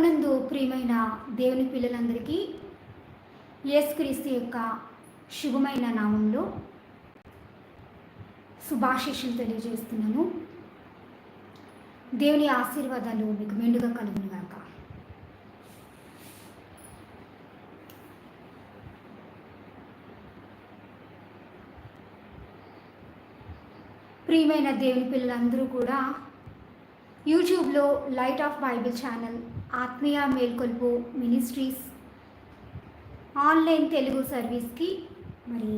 ప్రభునందు ప్రియమైన దేవుని పిల్లలందరికీ యేసుక్రీస్తు యొక్క శుభమైన నామంలో శుభాశిష్యులు తెలియజేస్తున్నాను. దేవుని ఆశీర్వాదాలు మీకు మెండుగా కలుగునుగాక. ప్రియమైన దేవుని పిల్లలందరూ కూడా యూట్యూబ్లో లైట్ ఆఫ్ బైబిల్ ఛానల్ ఆత్మీయ మేల్కొల్పు మినిస్ట్రీస్ ఆన్లైన్ తెలుగు సర్వీస్కి మరి.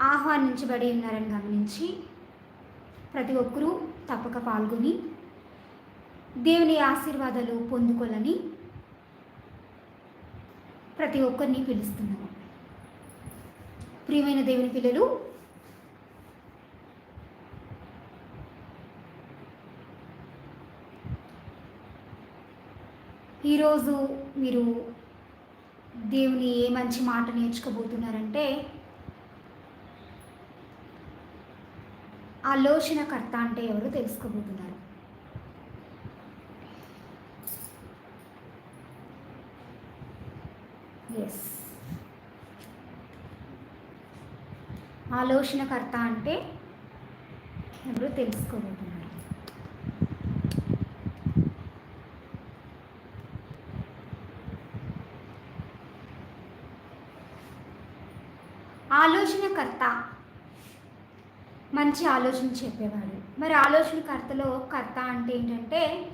ఆహ్వానించబడి ఉన్నారని గమనించి ప్రతి ఒక్కరూ తప్పక పాల్గొని దేవుని ఆశీర్వాదాలు పొందుకోవాలని ప్రతి ఒక్కరిని పిలుస్తున్నాము ప్రియమైన దేవుని పిల్లలు ఈరోజు మీరు దేవుని ఏ మంచి మాట నేర్చుకోబోతున్నారంటే ఆలోచనకర్త అంటే ఎవరు తెలుసుకోబోతున్నారు. ఎస్ ఆలోచనకర్త అంటే ఎవరు తెలుసుకోబోతున్నారు. ఆలోచనకర్త. మంచి ఆలోచన చెప్పేవాడు. మరి ఆలోచనకర్తలో కర్త అంటే ఏంటంటే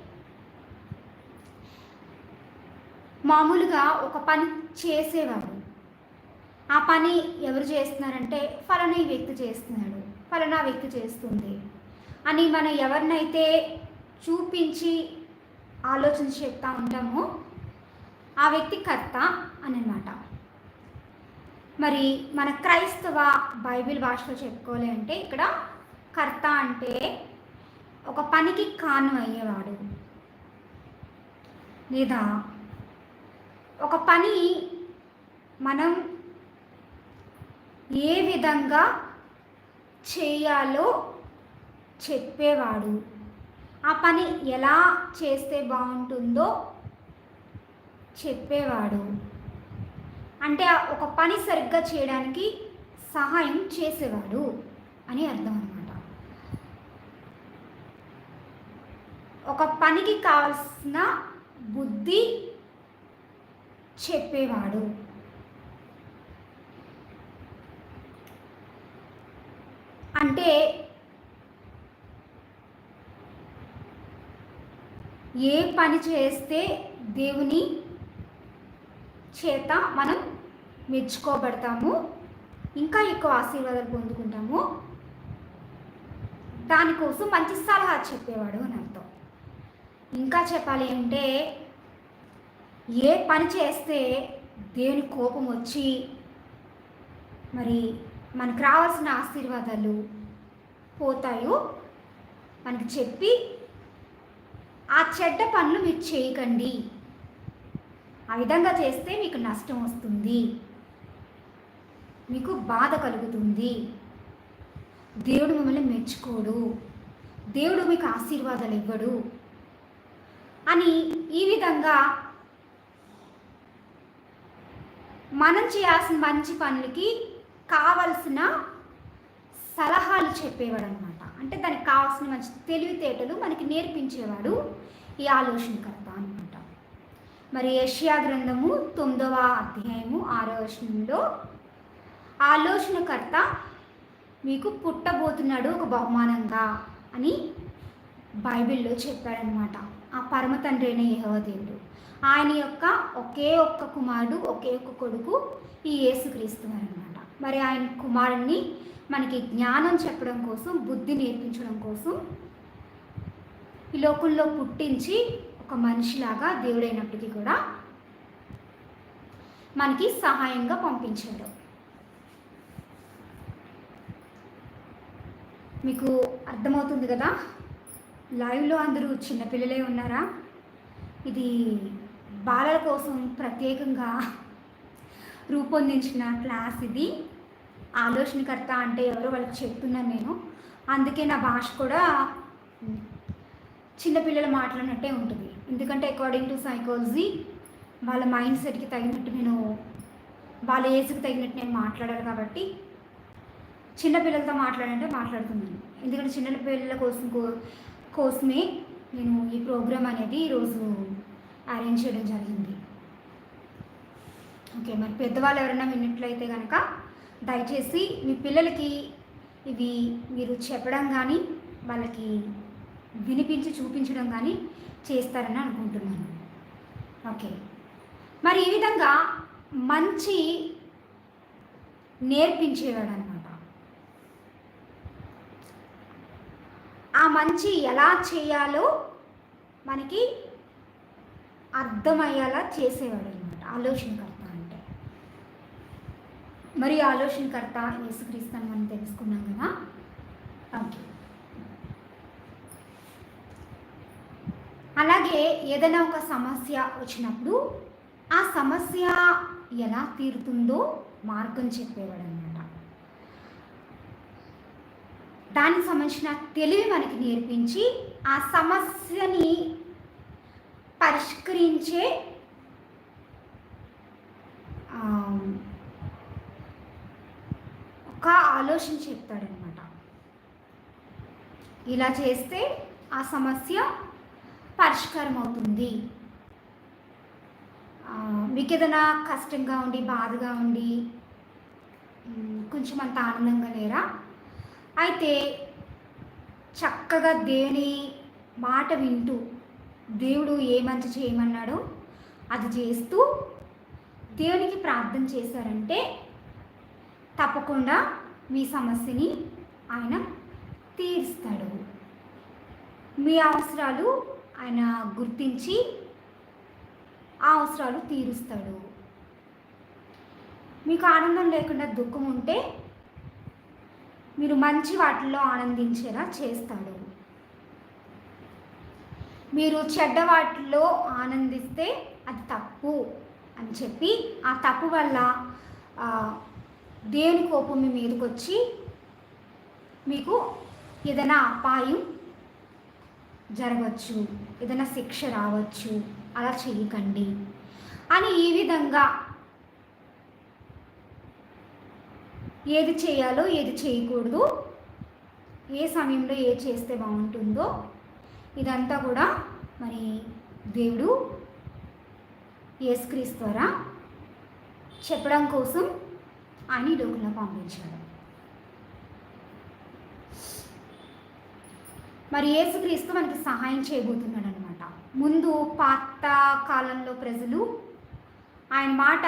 మామూలుగా ఒక పని చేసేవాడు. ఆ పని ఎవరు చేస్తున్నారంటే ఫలానా ఈ వ్యక్తి చేస్తున్నాడు ఫలానా వ్యక్తి చేస్తుంది అని మనం ఎవరినైతే చూపించి ఆలోచన చెప్తా ఉంటామో ఆ వ్యక్తి కర్త అని అన్నమాట. మరి మన క్రైస్తవ బైబిల్ భాషలో చెప్పుకోవాలి అంటే ఇక్కడ కర్త అంటే ఒక పనికి కారణం అయ్యేవాడు. లేదా ఒక పని మనం ఏ విధంగా చేయాలో చెప్పేవాడు. ఆ పని ఎలా చేస్తే బాగుంటుందో చెప్పేవాడు. అంటే ఒక పని సరిగ్గా చేయడానికి సహాయం చేసేవాడు అని అర్థం అనమాట ఒక పనికి కావాల్సిన బుద్ధి చెప్పేవాడు అంటే ఏ పని చేస్తే దేవుని చేత మనం మెచ్చుకోబడతాము? ఇంకా ఎక్కువ ఆశీర్వాదాలు పొందుకుంటాము? దానికోసం మంచి సలహా చెప్పేవాడు అని అర్థం. ఇంకా చెప్పాలి అంటే ఏ పని చేస్తే దేవుని కోపం వచ్చి మరి మనకు రావాల్సిన ఆశీర్వాదాలు పోతాయో మనకి చెప్పి ఆ చెడ్డ పనులు మీరు చేయకండి. ఆ విధంగా చేస్తే మీకు నష్టం వస్తుంది. మీకు బాధ కలుగుతుంది. దేవుడు మిమ్మల్ని మెచ్చుకోడు. దేవుడు మీకు ఆశీర్వాదాలు ఇవ్వడు. అని ఈ విధంగా మనం చేయాల్సిన మంచి పనులకి కావలసిన సలహాలు చెప్పేవాడు అంటే దానికి కావాల్సిన మంచి తెలివితేటలు మనకి నేర్పించేవాడు ఈ ఆలోచనకర్త అనమాట మరి ఏషియా గ్రంథము తొమ్మిదవ అధ్యాయము ఆరో వచనంలో ఆలోచనకర్త మీకు పుట్టబోతున్నాడు ఒక బహుమానంగా అని బైబిల్లో చెప్పాడనమాట ఆ పరమ తండ్రి అయిన యహోదేవుడు ఆయన యొక్క ఒకే ఒక్క కుమారుడు ఒకే ఒక్క కొడుకు ఈ యేసుక్రీస్తు అనమాట మరి ఆయన కుమారుణ్ణి మనకి జ్ఞానం చెప్పడం కోసం బుద్ధి నేర్పించడం కోసం ఈ లోకంలో పుట్టించి ఒక మనిషిలాగా దేవుడైనప్పటికీ కూడా మనకి సహాయంగా పంపించాడు. మీకు అర్థమవుతుంది కదా? లైవ్లో అందరూ చిన్నపిల్లలే ఉన్నారా? ఇది బాలల కోసం ప్రత్యేకంగా రూపొందించిన క్లాస్ ఇది. ఆలోచనకర్త అంటే ఎవరో వాళ్ళకి చెప్తున్నాను నేను. అందుకే నా భాష కూడా చిన్నపిల్లలు మాట్లాడినట్టే ఉంటుంది. ఎందుకంటే అకార్డింగ్ టు సైకాలజీ వాళ్ళ మైండ్ సెట్కి తగినట్టు నేను వాళ్ళ ఏజ్కి తగినట్టు నేను మాట్లాడాలి కాబట్టి చిన్నపిల్లలతో మాట్లాడంటే మాట్లాడుతున్నాను. ఎందుకంటే చిన్న పిల్లల కోసం కో- కోసమే నేను ఈ ప్రోగ్రామ్ అనేది ఈరోజు అరేంజ్ చేయడం జరిగింది. ఓకే మరి పెద్దవాళ్ళు ఎవరైనా విన్నట్లయితే కనుక దయచేసి మీ పిల్లలకి ఇవి మీరు చెప్పడం కానీ వాళ్ళకి వినిపించి చూపించడం కానీ చేస్తారని అనుకుంటున్నాను. ఓకే. మరి ఈ విధంగా మంచి నేర్పించేవాడు అనమాట ఆ మంచి ఎలా చేయాలో మనకి అర్థమయ్యేలా చేసేవాడు అనమాట ఆలోచన మరి ఆలోచనకర్త యేసుక్రీస్తు అని మనం తెలుసుకున్నాం కదా. ఓకే. అలాగే ఏదైనా ఒక సమస్య వచ్చినప్పుడు ఆ సమస్య ఎలా తీరుతుందో మార్గం చెప్పేవాడు అనమాట దానికి సంబంధించిన తెలివి మనకి నేర్పించి ఆ సమస్యని పరిష్కరించే ఆ, ఒక ఆలోచన చెప్తాడనమాట. ఇలా చేస్తే ఆ సమస్య పరిష్కారం అవుతుంది మీకు ఏదైనా కష్టంగా ఉండి బాధగా ఉండి కొంచెం అంత ఆనందంగా లేరా? అయితే చక్కగా దేవుని మాట వింటూ దేవుడు ఏ మంచి చేయమన్నాడో అది చేస్తూ దేవునికి ప్రార్థన చేశారంటే తప్పకుండా మీ సమస్యని ఆయన తీరుస్తాడు. మీ అవసరాలు ఆయన గుర్తించి ఆ అవసరాలు తీరుస్తాడు. మీకు ఆనందం లేకుండా దుఃఖం ఉంటే మీరు మంచి వాటిల్లో ఆనందించేలా చేస్తాడు. మీరు చెడ్డ వాటిలో ఆనందిస్తే అది తప్పు అని చెప్పి ఆ తప్పు వల్ల దేవుని కోపం మీ మీదకి వచ్చి మీకు ఏదైనా అపాయం జరగవచ్చు ఏదైనా శిక్ష రావచ్చు అలా చేయకండి. అని ఈ విధంగా ఏది చేయాలో ఏది చేయకూడదు ఏ సమయంలో ఏది చేస్తే బాగుంటుందో ఇదంతా కూడా మరి దేవుడు యేసుక్రీస్తు ద్వారా చెప్పడం కోసం అని ఈ లోకంలో పంపించాడు. మరి యేసుక్రీస్తు మనకి సహాయం చేయబోతున్నాడు అనమాట ముందు పాత కాలంలో ప్రజలు ఆయన మాట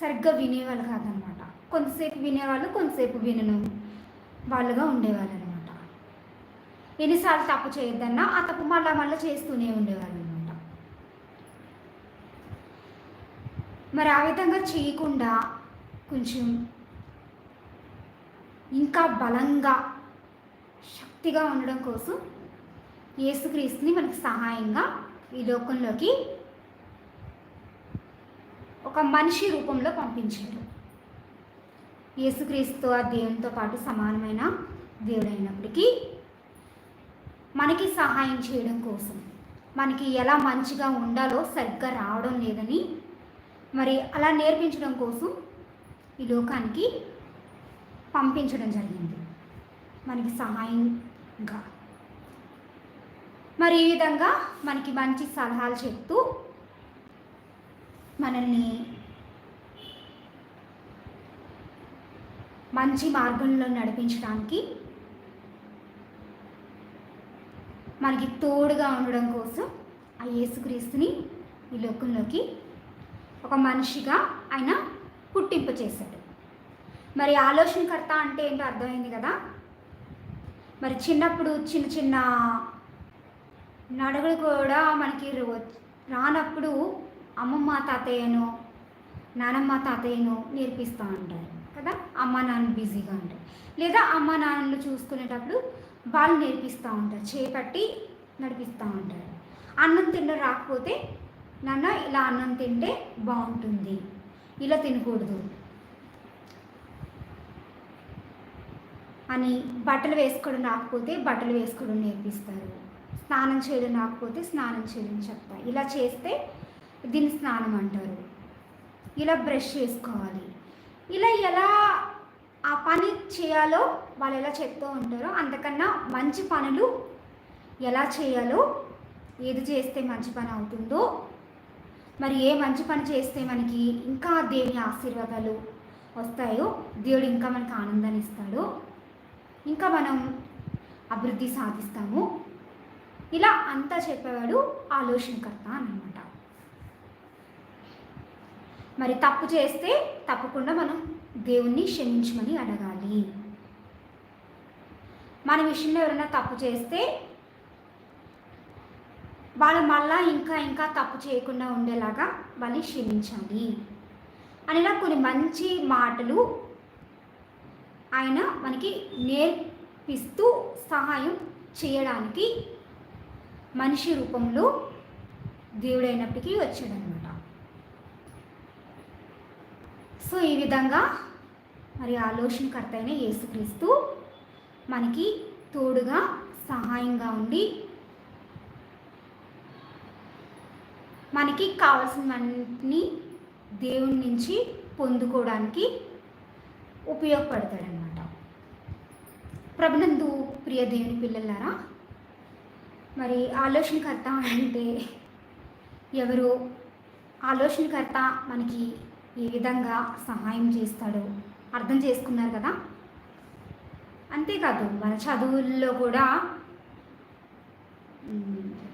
సరిగ్గా వినేవాళ్ళు కాదనమాట కొంతసేపు వినేవాళ్ళు కొంతసేపు వినను వాళ్ళుగా ఉండేవాళ్ళు అనమాట ఎన్నిసార్లు తప్పు చేయొద్దన్నా ఆ తప్పు మళ్ళా మళ్ళీ చేస్తూనే ఉండేవాళ్ళు అనమాట మరి ఆ విధంగా చేయకుండా కొంచెం ఇంకా బలంగా శక్తిగా ఉండడం కోసం యేసుక్రీస్తుని మనకి సహాయంగా ఈ లోకంలోకి ఒక మనిషి రూపంలో పంపించాడు యేసుక్రీస్తు ఆ దేవునితో పాటు సమానమైన దేవుడైనప్పటికీ మనకి సహాయం చేయడం కోసం మనకి ఎలా మంచిగా ఉండాలో సరిగ్గా రావడం లేదని మరి అలా నేర్పించడం కోసం ఈ లోకానికి పంపించడం జరిగింది. మనకి సహాయంగా. మరి ఈ విధంగా మనకి మంచి సలహాలు చెప్తూ మనల్ని మంచి మార్గంలో నడిపించడానికి మనకి తోడుగా ఉండడం కోసం ఆ యేసుక్రీస్తుని ఈ లోకంలోకి ఒక మనిషిగా ఆయన పుట్టింపచేశాడు. మరి ఆలోచనకర్త అంటే ఏంటో అర్థమైంది కదా? మరి చిన్నప్పుడు చిన్న చిన్న నడుగులు కూడా మనకి రానప్పుడు అమ్మమ్మ తాతయ్యను నానమ్మ తాతయ్యను నేర్పిస్తూ ఉంటారు కదా? అమ్మ నాన్న బిజీగా ఉంటారు. లేదా అమ్మ నాన్నలు చూసుకునేటప్పుడు వాళ్ళు నేర్పిస్తూ ఉంటారు చేపట్టి నడిపిస్తూ ఉంటారు. అన్నం తిండ రాకపోతే నాన్న ఇలా అన్నం తింటే బాగుంటుంది. ఇలా తినకూడదు. అని బట్టలు వేసుకోవడం రాకపోతే బట్టలు వేసుకోవడం నేర్పిస్తారు. స్నానం చేయడం రాకపోతే స్నానం చేయడం చెప్తారు. ఇలా చేస్తే దీన్ని స్నానం అంటారు. ఇలా బ్రష్ చేసుకోవాలి. ఇలా ఎలా ఆ పని చేయాలో వాళ్ళు ఎలా చెప్తూ ఉంటారో అంతకన్నా మంచి పనులు ఎలా చేయాలో ఏది చేస్తే మంచి పని అవుతుందో మరి ఏ మంచి పని చేస్తే మనకి ఇంకా దేవుని ఆశీర్వాదాలు వస్తాయో దేవుడు ఇంకా మనకి ఆనందాన్ని ఇస్తాడు. ఇంకా మనం అభివృద్ధి సాధిస్తాము. ఇలా అంతా చెప్పేవాడు ఆలోచనకర్త అన్నమాట. మరి తప్పు చేస్తే తప్పకుండా మనం దేవుణ్ణి క్షమించమని అడగాలి. మన విషయంలో ఎవరైనా తప్పు చేస్తే వాళ్ళు మళ్ళా ఇంకా ఇంకా తప్పు చేయకుండా ఉండేలాగా వాళ్ళని క్షమించాలి అనిలా కొన్ని మంచి మాటలు ఆయన మనకి నేర్పిస్తూ సహాయం చేయడానికి మనిషి రూపంలో దేవుడైనప్పటికీ వచ్చాడనమాట. సో ఈ విధంగా మరి ఆలోచనకర్త అయిన యేసుక్రీస్తు మనకి తోడుగా సహాయంగా ఉండి మనకి కావాల్సినవన్నీ దేవుని నుంచి పొందుకోవడానికి ఉపయోగపడతాడనమాట ప్రభునందు ప్రియ దేవుని పిల్లలారా మరి ఆలోచనకర్త అంటే ఎవరు? ఆలోచనకర్త మనకి ఏ విధంగా సహాయం చేస్తాడో అర్థం చేసుకున్నారు కదా? అంతేకాదు మన చదువుల్లో కూడా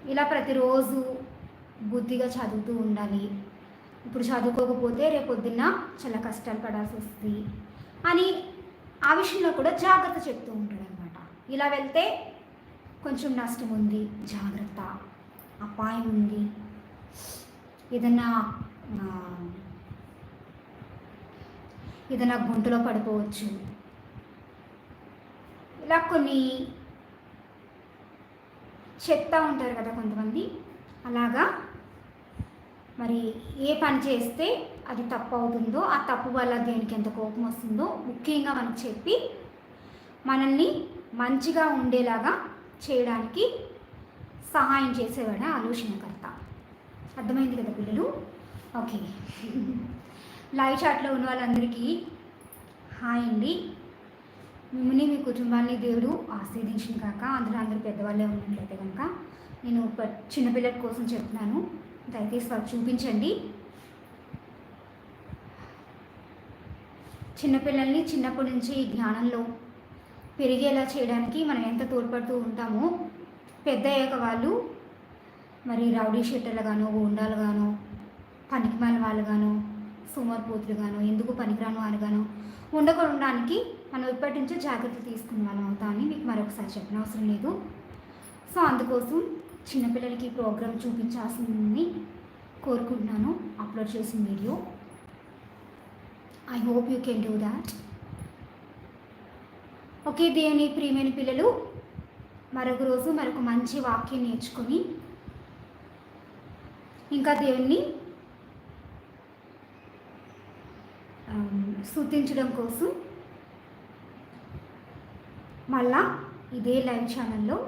ఇలా ప్రతిరోజు బుద్ధిగా చదువుతూ ఉండాలి. ఇప్పుడు చదువుకోకపోతే రేపొద్దున్న చాలా కష్టాలు పడాల్సి వస్తుంది అని ఆ విషయంలో కూడా జాగ్రత్త చెప్తూ ఉంటాడు అనమాట ఇలా వెళ్తే కొంచెం నష్టం ఉంది జాగ్రత్త అపాయం ఉంది. ఏదన్నా ఏదైనా గుంటలో పడిపోవచ్చు. ఇలా కొన్ని చెప్తా ఉంటారు కదా కొంతమంది. అలాగా మరి ఏ పని చేస్తే అది తప్పు అవుతుందో ఆ తప్పు వల్ల దేనికి ఎంత కోపం వస్తుందో ముఖ్యంగా మనకు చెప్పి మనల్ని మంచిగా ఉండేలాగా చేయడానికి సహాయం చేసేవాడే ఆలోచనకర్త. అర్థమైంది కదా పిల్లలు? ఓకే. లైవ్ చాట్లో ఉన్న వాళ్ళందరికీ హాయ్ అండి. మిమ్మల్ని మీ కుటుంబాన్ని దేవుడు ఆశీర్దించిన కాక అందరూ అందరూ పెద్దవాళ్ళే ఉన్నట్లయితే కనుక నేను చిన్నపిల్లల కోసం చెప్తున్నాను. దయచేసి వాళ్ళు చూపించండి. చిన్నపిల్లల్ని చిన్నప్పటి నుంచి ఈ జ్ఞానంలో పెరిగేలా చేయడానికి మనం ఎంత తోడ్పడుతూ ఉంటామో పెద్ద అయ్యాక వాళ్ళు మరి రౌడీ షెట్టర్లు షెట్టర్లుగానో గుండాలుగానో పనికిమాల వాళ్ళుగానో సోమరిపోతులుగానో ఎందుకు పనికిరాను వాళ్ళుగానో ఉండకుండా మనం ఇప్పటి నుంచే జాగ్రత్తలు తీసుకున్న వాళ్ళం అవుతామని మీకు మరొకసారి చెప్పిన అవసరం లేదు. సో అందుకోసం చిన్నపిల్లలకి ప్రోగ్రామ్ చూపించాల్సిందని కోరుకుంటున్నాను. అప్లోడ్ చేసిన video. I hope you can do that okay దేవుని ప్రియమైన పిల్లలు మరొక రోజు మరొక మంచి వాక్యం నేర్చుకొని ఇంకా దేవుణ్ణి స్థుతించడం కోసం మళ్ళా ఇదే లైవ్ ఛానల్లో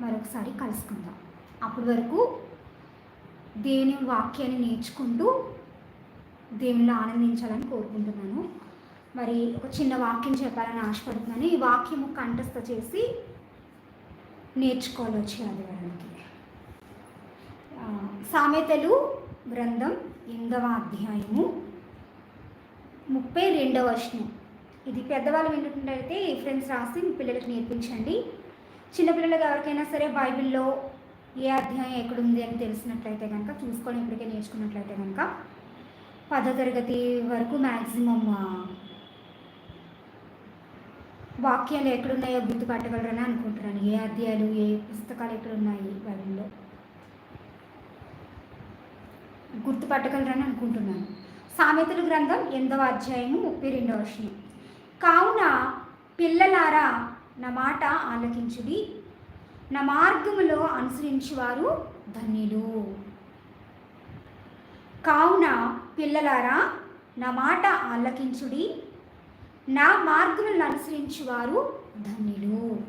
మరొకసారి కలుసుకుందాం. అప్పటి వరకు దేవుని వాక్యాన్ని నేర్చుకుంటూ దేవునిలో ఆనందించాలని కోరుకుంటున్నాను. మరి ఒక చిన్న వాక్యం చెప్పాలని ఆశపడుతున్నాను. ఈ వాక్యము కంఠస్థ చేసి నేర్చుకోవాలి వచ్చేది వాళ్ళకి సామెతలు గ్రంథం ఎనిమిదవ అధ్యాయము ముప్పై రెండవ వచనం. ఇది పెద్దవాళ్ళు వింటున్నట్టయితే ఫ్రెండ్స్ రాసి మీ నేర్పించండి. చిన్నపిల్లలకు ఎవరికైనా సరే బైబిల్లో ఏ అధ్యాయం ఎక్కడుంది అని తెలిసినట్లయితే కనుక చూసుకొని ఇప్పటికే నేర్చుకున్నట్లయితే కనుక పదో తరగతి వరకు మ్యాక్సిమం వాక్యాలు ఎక్కడున్నాయో గుర్తుపట్టగలరని అనుకుంటున్నాను. ఏ అధ్యాయాలు ఏ పుస్తకాలు ఎక్కడున్నాయి బైబిల్లో గుర్తుపట్టగలరని అనుకుంటున్నాను. సామెతలు గ్రంథం ఎనిమిదవ అధ్యాయము ముప్పై రెండవ వర్షం కావున పిల్లలారా నా మాట ఆలకించుడి. నా మార్గములో అనుసరించేవారు ధన్యులు. కావున పిల్లలారా నా మాట ఆలకించుడి. నా మార్గములను అనుసరించేవారు ధన్యులు.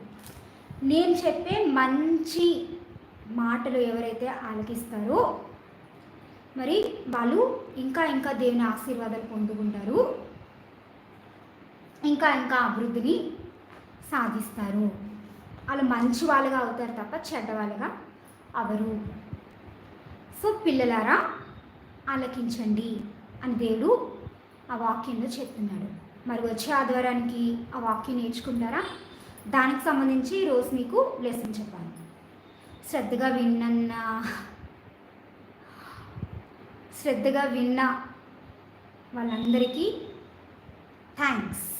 నేను చెప్పే మంచి మాటలు ఎవరైతే ఆలకిస్తారో మరి వాళ్ళు ఇంకా ఇంకా దేవుని ఆశీర్వాదాలు పొందుకుంటారు. ఇంకా ఇంకా అభివృద్ధిని సాధిస్తారు. వాళ్ళు మంచి వాళ్ళుగా అవుతారు తప్ప చెడ్డ వాళ్ళుగా అవరు. సో పిల్లలారా ఆలకించండి అని దేవుడు ఆ వాక్యంలో చెప్తున్నాడు. మరి వచ్చే ఆదివారానికి ఆ వాక్యం నేర్చుకుంటారా? దానికి సంబంధించి ఈరోజు మీకు లెసన్ చెప్పాలి. శ్రద్ధగా విన్న శ్రద్ధగా విన్న వాళ్ళందరికీ థ్యాంక్స్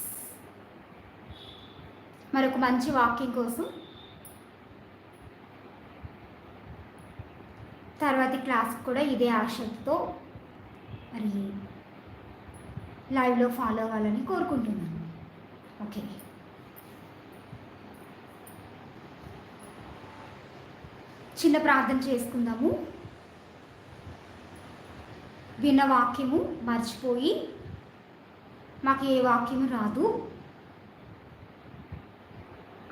మరొక మంచి వాకింగ్ కోసం తర్వాతి క్లాస్ కూడా ఇదే ఆశతో మరి లైవ్లో ఫాలో అవ్వాలని కోరుకుంటున్నాను. ఓకే. చిన్న ప్రార్థన చేసుకుందాము. విన్న వాక్యము మర్చిపోయి మాకు ఏ వాక్యము రాదు.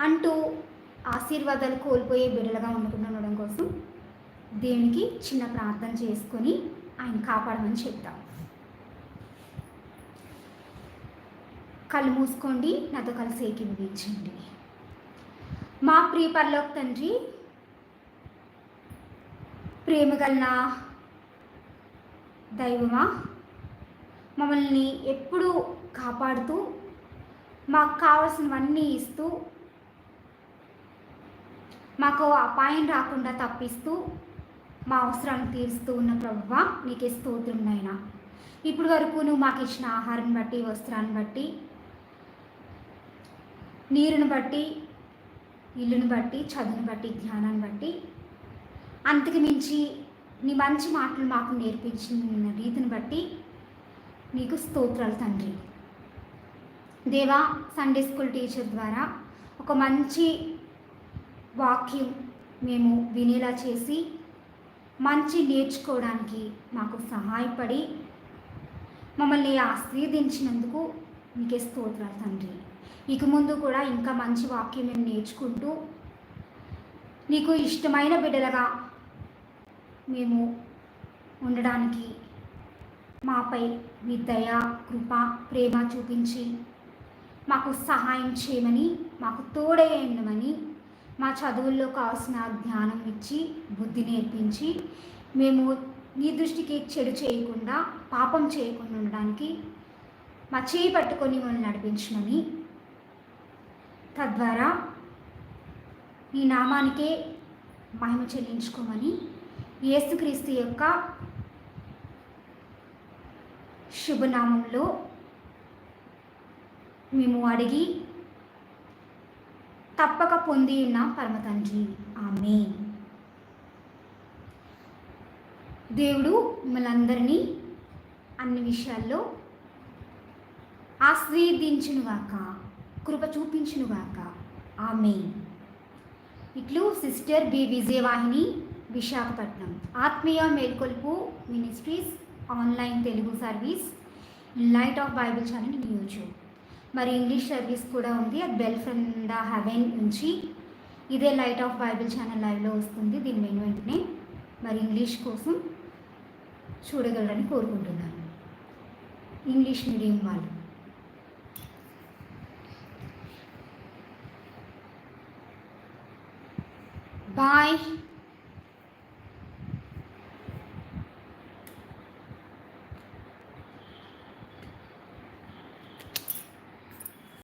అంటూ ఆశీర్వాదాలు కోల్పోయే బిడ్డలుగా ఉండడం కోసం దేవునికి చిన్న ప్రార్థన చేసుకొని ఆయన కాపాడమని చెప్తాం. కళ్ళు మూసుకోండి నాతో కలిసి ఏకీభవించండి. మా ప్రియ పరలోక తండ్రి ప్రేమ గలన దైవమా మమ్మల్ని ఎప్పుడూ కాపాడుతూ మాకు కావాల్సినవన్నీ ఇస్తూ మాకు అపాయం రాకుండా తప్పిస్తూ మా అవసరాలను తీరుస్తూ ఉన్న ప్రభువ నీకే స్తోత్రం నాయన. ఇప్పుడు వరకు నువ్వు మాకు ఇచ్చిన ఆహారం బట్టి వస్త్రాన్ని బట్టి నీరుని బట్టి ఇల్లుని బట్టి చదువుని బట్టి జ్ఞానాన్ని బట్టి అంతకు మించి నీ మంచి మాటలు మాకు నేర్పించిన రీతిని బట్టి నీకు స్తోత్రాలు తండ్రి. దేవా సండే స్కూల్ టీచర్ ద్వారా ఒక మంచి వాక్యం మేము వినేలా చేసి మంచి నేర్చుకోవడానికి మాకు సహాయపడి మమ్మల్ని ఆశీర్దించినందుకు మీకే స్తోత్రాలు తండ్రి. ఇక ముందు కూడా ఇంకా మంచి వాక్యం మేము నేర్చుకుంటూ నీకు ఇష్టమైన బిడ్డలుగా మేము ఉండడానికి మాపై మీ దయ కృప ప్రేమ చూపించి మాకు సహాయం చేయమని మాకు తోడయ్యమని మా చదువుల్లో కావాల్సిన జ్ఞానం ఇచ్చి బుద్ధి నేర్పించి మేము నీ దృష్టికి చెడు చేయకుండా పాపం చేయకుండా ఉండడానికి మా చేయి పట్టుకొని మమ్మల్ని నడిపించమని తద్వారా నీ నామానికే మహిమ చెల్లించుకోమని యేసుక్రీస్తు యొక్క శుభనామంలో మేము అడిగి తప్పక పొంది ఉన్న పరమతండ్రి ఆమె దేవుడు మిమ్మల్ని అందరినీ అన్ని విషయాల్లో ఆస్వాదించునుగాక కృప చూపించునుగాక. ఆమె ఇట్లు సిస్టర్ బి విజయవాహిని విశాఖపట్నం. ఆత్మీయ మేల్కొల్పు ministries online Telugu service light of Bible channel YouTube మరి ఇంగ్లీష్ సర్వీస్ కూడా ఉంది. అది బెల్ ఫ్రమ్ ద హెవెన్ నుంచి ఇదే లైట్ ఆఫ్ బైబిల్ ఛానల్ లైవ్లో వస్తుంది. దీని మెయిన్ వెంటనే మరి ఇంగ్లీష్ కోసం చూడగలరని కోరుకుంటున్నాను. ఇంగ్లీష్ మీడియం వాళ్ళు. బాయ్